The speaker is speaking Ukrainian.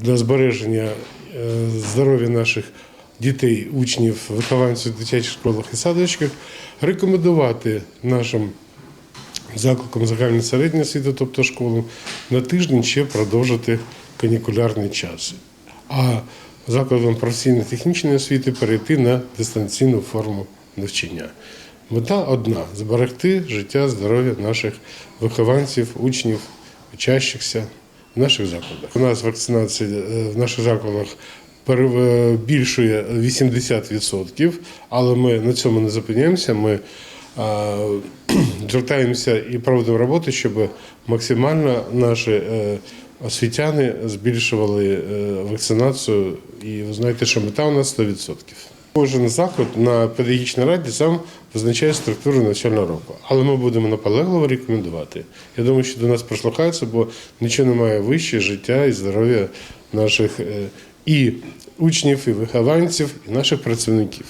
для збереження е, здоров'я наших дітей, учнів, вихованців в дитячих школах і садочках, рекомендувати нашим закликом загальної середньої освіти, тобто школам, на тиждень ще продовжити канікулярний час. А закладам професійно-технічної освіти перейти на дистанційну форму навчання. Мета одна зберегти життя, здоров'я наших вихованців, учнів, учащихся в наших закладах. У нас вакцинація е, в наших закладах перебільшує 80%, але ми на цьому не зупиняємося. Ми а, звертаємося і проводимо роботу, щоб максимально наші е, освітяни збільшували е, вакцинацію. І ви знаєте, що мета у нас 100%. Кожен заклад на педагогічній раді сам визначає структуру навчального року. Але ми будемо наполегливо рекомендувати. Я думаю, що до нас прислухаються, бо нічого немає вище життя і здоров'я наших е, і учнів, і вихованців, і наших працівників.